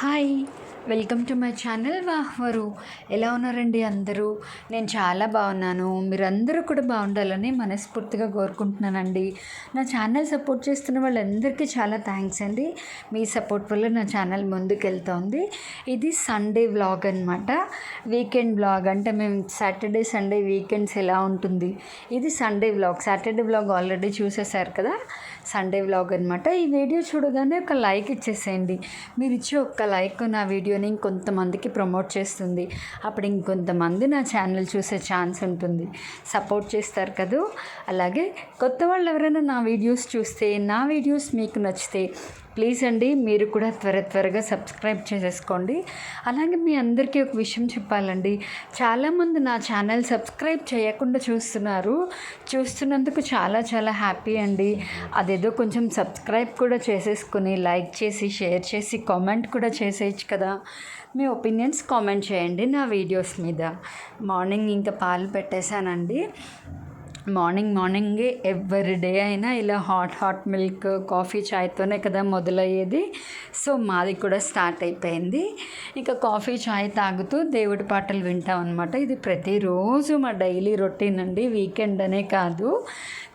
Hi welcome to my channel వాహ్వరు. ఎలా ఉన్నారండి అందరూ? నేను చాలా బాగున్నాను. మీరందరూ కూడా బాగుండాలని మనస్ఫూర్తిగా కోరుకుంటున్నానండి. నా ఛానల్ సపోర్ట్ చేస్తున్న వాళ్ళందరికీ చాలా థ్యాంక్స్ అండి. మీ సపోర్ట్ వల్ల నా ఛానల్ ముందుకు వెళ్తోంది ఇది సండే వ్లాగ్ అనమాట వీకెండ్ వ్లాగ్ అంటే మేము సాటర్డే సండే వీకెండ్స్ ఎలా ఉంటుంది? ఇది Sunday vlog. Saturday vlog already చూసేసారు కదా? సండే వ్లాగ్ అనమాట ఈ వీడియో చూడగానే ఒక లైక్ ఇచ్చేసేయండి. మీరు ఇచ్చే ఒక్క లైక్ నా వీడియో వీడియోని ఇంకొంతమందికి ప్రమోట్ చేస్తుంది. అప్పుడు ఇంకొంతమంది నా ఛానల్ చూసే ఛాన్స్ ఉంటుంది. సపోర్ట్ చేస్తారు కదూ? అలాగే కొత్త వాళ్ళు ఎవరైనా నా వీడియోస్ చూస్తే నా వీడియోస్ మీకు నచ్చితే ప్లీజ్ అండి మీరు కూడా త్వర త్వరగా సబ్స్క్రైబ్ చేసేసుకోండి. అలాగే మీ అందరికీ ఒక విషయం చెప్పాలండి. చాలామంది నా ఛానల్ సబ్స్క్రైబ్ చేయకుండా చూస్తున్నారు. చూస్తున్నందుకు చాలా చాలా హ్యాపీ అండి. అదేదో కొంచెం సబ్స్క్రైబ్ కూడా చేసేసుకుని లైక్ చేసి షేర్ చేసి కామెంట్ కూడా చేసేయచ్చు కదా. మీ ఒపీనియన్స్ కామెంట్ చేయండి నా వీడియోస్ మీద. మార్నింగ్ ఇంకా పాలు పెట్టేశానండి. మార్నింగ్ మార్నింగే ఎవ్రీ డే అయినా ఇలా హాట్ హాట్ మిల్క్ కాఫీ చాయ్తోనే కదా మొదలయ్యేది. సో మాది కూడా స్టార్ట్ అయిపోయింది. ఇంకా కాఫీ చాయ్ తాగుతూ దేవుడి పాటలు వింటాం అనమాట ఇది ప్రతిరోజు మా డైలీ రొటీన్ అండి. వీకెండ్ అనే కాదు.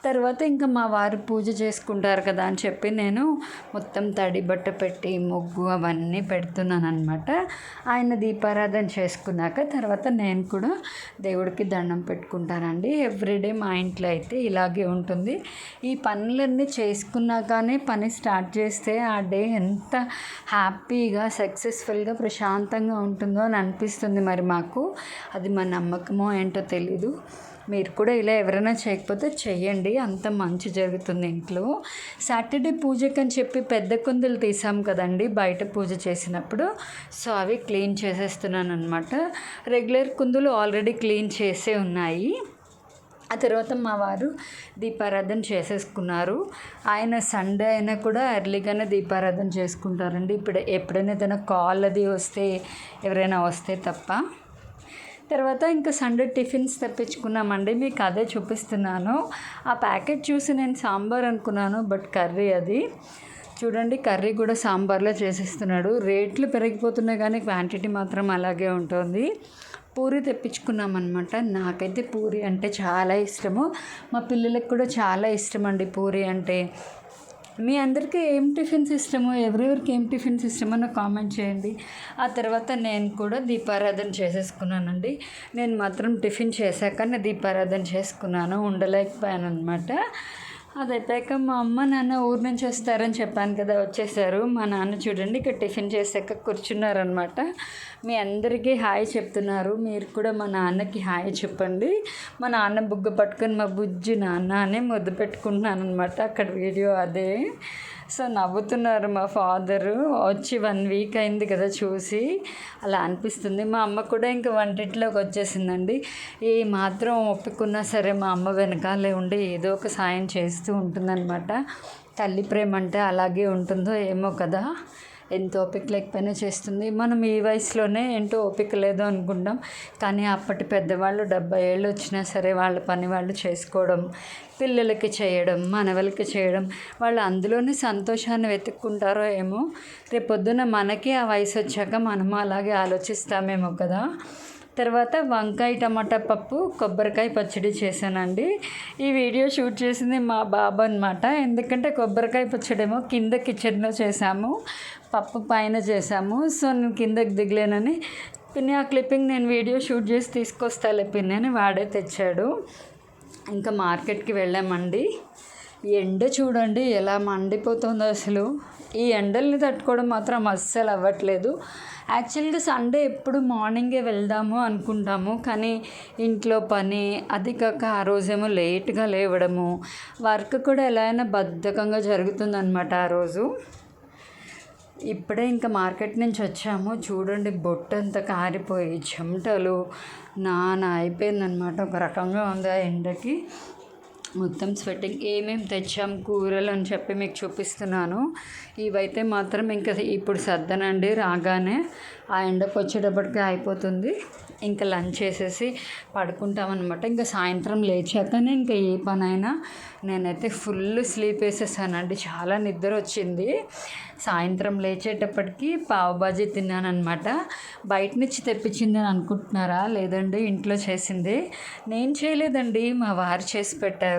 తర్వాత ఇంకా మా వారు పూజ చేసుకుంటారు కదా అని చెప్పి నేను మొత్తం తడి బట్ట పెట్టి ముగ్గు అవన్నీ పెడుతున్నాను అనమాట ఆయన దీపారాధన చేసుకున్నాక తర్వాత నేను కూడా దేవుడికి దండం పెట్టుకుంటానండి. ఎవ్రీడే మా ఇంట్లో అయితే ఇలాగే ఉంటుంది. ఈ పనులన్నీ చేసుకున్నాకనే పని స్టార్ట్ చేస్తే ఆ డే ఎంత హ్యాపీగా సక్సెస్ఫుల్గా ప్రశాంతంగా ఉంటుందో అని అనిపిస్తుంది మరి మాకు. అది మా నమ్మకమో ఏంటో తెలీదు. మీరు కూడా ఇలా ఎవరైనా చేయకపోతే చెయ్యండి. అంత మంచి జరుగుతుంది ఇంట్లో. సాటర్డే పూజకి అని చెప్పి పెద్ద కుందులు తీసాం కదండి బయట పూజ చేసినప్పుడు. సో అవి క్లీన్ చేసేస్తున్నాను అనమాట రెగ్యులర్ కుందులు ఆల్రెడీ క్లీన్ చేసే ఉన్నాయి. ఆ తర్వాత మా వారు దీపారాధన చేసేసుకున్నారు. ఆయన సండే అయినా కూడా ఎర్లీగానే దీపారాధన చేసుకుంటారండి. ఇప్పుడు ఎప్పుడైనా ఏదైనా కాల్ అది వస్తే ఎవరైనా వస్తే తప్ప. తర్వాత ఇంకా సండే టిఫిన్స్ తెప్పించుకున్నామండి. మీకు అదే చూపిస్తున్నాను. ఆ ప్యాకెట్ చూసి నేను సాంబార్ అనుకున్నాను బట్ కర్రీ అది. చూడండి కర్రీ కూడా సాంబార్లో చేసేస్తున్నాడు. రేట్లు పెరిగిపోతున్నాయి కానీ క్వాంటిటీ మాత్రం అలాగే ఉంటుంది. పూరి తెప్పించుకున్నాం అనమాట నాకైతే పూరి అంటే చాలా ఇష్టము. మా పిల్లలకు కూడా చాలా ఇష్టం అండి పూరి అంటే. మీ అందరికీ ఏం టిఫిన్స్ ఇష్టమో? ఎవరెవరికి ఏం టిఫిన్స్ ఇష్టమో నాకు కామెంట్ చేయండి. ఆ తర్వాత నేను కూడా దీపారాధన చేసేసుకున్నానండి. నేను మాత్రం టిఫిన్ చేశాక నేను దీపారాధన చేసుకున్నాను ఉండలేకపోయాను అనమాట అది అయిపోయాక మా అమ్మ నాన్న ఊరు నుంచి వస్తారని చెప్పాను కదా వచ్చేసారు. మా నాన్న చూడండి ఇక్కడ టిఫిన్ చేశాక కూర్చున్నారనమాట మీ అందరికీ హాయ్ చెప్తున్నారు. మీరు కూడా మా నాన్నకి హాయ్ చెప్పండి. మా నాన్న బుగ్గ పట్టుకొని మా బుజ్జి నాన్న అని ముద్దు పెట్టుకుంటున్నాను అనమాట అక్కడ వీడియో అదే. సో నవ్వుతున్నారు మా ఫాదరు. వచ్చి వన్ వీక్ అయింది కదా చూసి. అలా అనిపిస్తుంది. మా అమ్మ కూడా ఇంకా వంటింట్లోకి వచ్చేసిందండి. ఏ మాత్రం ఒప్పుకున్నా సరే మా అమ్మ వెనకాలే ఉండి ఏదో ఒక సాయం చేస్తూ ఉంటుందన్నమాట. తల్లి ప్రేమ అంటే అలాగే ఉంటుందో ఏమో కదా. ఎంత ఓపిక లేకపోయినా చేస్తుంది. మనం ఈ వయసులోనే ఏంటో ఓపిక లేదు అనుకుంటాం. కానీ అప్పటి పెద్దవాళ్ళు డెబ్బై ఏళ్ళు వచ్చినా సరే వాళ్ళ పని వాళ్ళు చేసుకోవడం పిల్లలకి చేయడం మనవలకి చేయడం వాళ్ళు అందులోనే సంతోషాన్ని వెతుక్కుంటారో ఏమో. రేపొద్దున మనకి ఆ వయసు వచ్చాక మనము అలాగే ఆలోచిస్తామేమో కదా. తర్వాత వంకాయ టమాటా పప్పు కొబ్బరికాయ పచ్చడి చేశానండి. ఈ వీడియో షూట్ చేసింది మా బాబు అనమాట ఎందుకంటే కొబ్బరికాయ పచ్చడి ఏమో కింద కిచెన్లో చేసాము పప్పు పైన చేసాము సో నేను కిందకి దిగలేనని పిన్ని ఆ క్లిప్పింగ్ నేను వీడియో షూట్ చేసి తీసుకొస్తాలే పిన్ని అని వాడే తెచ్చాడు. ఇంకా మార్కెట్కి వెళ్ళామండి. ఎండ చూడండి ఎలా మండిపోతుందో అసలు. ఈ ఎండల్ని తట్టుకోవడం మాత్రం అస్సలు అవ్వట్లేదు. యాక్చువల్గా సండే ఎప్పుడు మార్నింగే వెళ్దాము అనుకుంటాము కానీ ఇంట్లో పని అది కాక ఆ రోజేమో లేట్గా లేవడము వర్క్ కూడా ఎలా అయినా బద్ధకంగా జరుగుతుందన్నమాట ఆ రోజు. ఇప్పుడే ఇంకా మార్కెట్ నుంచి వచ్చాము. చూడండి బొట్టంతా కారిపోయి చెమటలు నాన అయిపోయిందనమాట ఒక రకంగా ఉంది ఆ ఎండకి. మొత్తం స్వెట్టింగ్ ఏమేమి తెచ్చాం కూరలు అని చెప్పి మీకు చూపిస్తున్నాను. ఇవైతే మాత్రం ఇంకా ఇప్పుడు సర్దనండి రాగానే. ఆ ఎండకు వచ్చేటప్పటికి అయిపోతుంది. ఇంకా లంచ్ చేసేసి పడుకుంటామన్నమాట. ఇంకా సాయంత్రం లేచాకనే ఇంకా ఏ పనైనా నేనైతే ఫుల్ స్లీప్ వేసేసానండి. చాలా నిద్ర వచ్చింది. సాయంత్రం లేచేటప్పటికి పావు బాజీ తిన్నానమాట బయట నుంచి తెప్పించింది అని అనుకుంటున్నారా? లేదండి ఇంట్లో చేసింది. నేను చేయలేదండి. మా వారు చేసి పెట్టారు.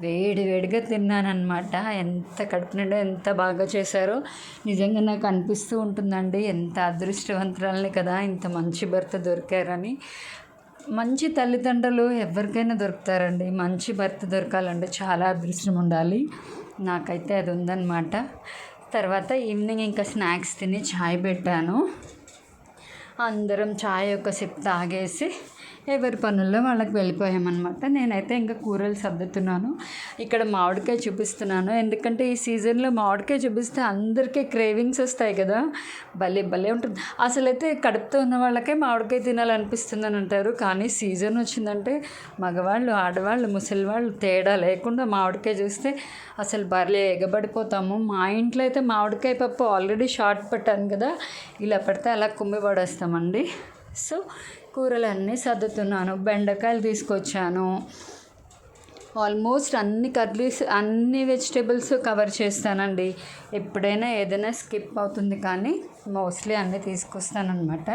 వేడి వేడిగా తిన్నానమాట ఎంత కడుపు నిండా ఎంత బాగా చేశారో నిజంగా నాకు అనిపిస్తూ ఉంటుందండి. ఎంత అదృష్టవంతురాలని కదా ఇంత మంచి భర్త దొరికారని. మంచి తల్లిదండ్రులు ఎవరికైనా దొరుకుతారండి. మంచి భర్త దొరకాలంటే చాలా అదృష్టం ఉండాలి. నాకైతే అది ఉందన్నమాట. తర్వాత ఈవినింగ్ ఇంకా స్నాక్స్ తిని చాయ్ పెట్టాను. అందరం చాయ్ ఒక సిప్ తాగేసి ఎవరి పనుల్లో వాళ్ళకి వెళ్ళిపోయామన్నమాట. నేనైతే ఇంకా కూరలు సర్దుతున్నాను. ఇక్కడ మామిడికాయ చూపిస్తున్నాను. ఎందుకంటే ఈ సీజన్లో మామిడికాయ చూపిస్తే అందరికీ క్రేవింగ్స్ వస్తాయి కదా. భలే భలే ఉంటుంది. అసలైతే కడుపుతో ఉన్న వాళ్ళకే మామిడికాయ తినాలనిపిస్తుంది అని అంటారు. కానీ సీజన్ వచ్చిందంటే మగవాళ్ళు ఆడవాళ్ళు ముసలివాళ్ళు తేడా లేకుండా మామిడికాయ చూస్తే అసలు భలే ఎగబడిపోతాము. మా ఇంట్లో అయితే మామిడికాయ పప్పు ఆల్రెడీ షార్ట్ పెట్టాను కదా. ఇలా పడితే అలా కుమ్మి పడేస్తామండి. సో కూరలు అన్నీ సర్దుతున్నాను బెండకాయలు తీసుకొచ్చాను. ఆల్మోస్ట్ అన్ని కర్రీస్ అన్ని వెజిటేబుల్స్ కవర్ చేస్తానండి. ఎప్పుడైనా ఏదైనా స్కిప్ అవుతుంది కానీ మోస్ట్లీ అన్నీ తీసుకొస్తానమాట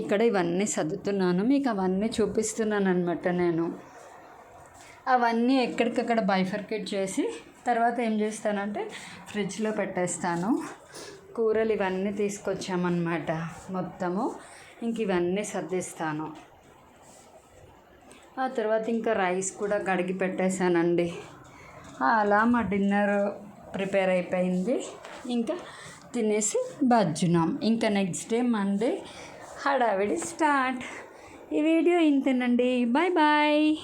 ఇక్కడ ఇవన్నీ సర్దుతున్నాను మీకు అవన్నీ చూపిస్తున్నాను అనమాట నేను. అవన్నీ ఎక్కడికక్కడ బైఫర్కేట్ చేసి తర్వాత ఏం చేస్తానంటే ఫ్రిడ్జ్లో పెట్టేస్తాను. కూరలు ఇవన్నీ తీసుకొచ్చామన్నమాట మొత్తము. ఇంక ఇవన్నీ సర్దిస్తాను. ఆ తర్వాత ఇంకా రైస్ కూడా కడిగి పెట్టేశానండి. అలా మా డిన్నర్ ప్రిపేర్ అయిపోయింది. ఇంకా తినేసి బజ్జునాం ఇంకా నెక్స్ట్ డే మండే హడావిడి స్టార్ట్. ఈ వీడియో ఇంతేనండి. Bye bye.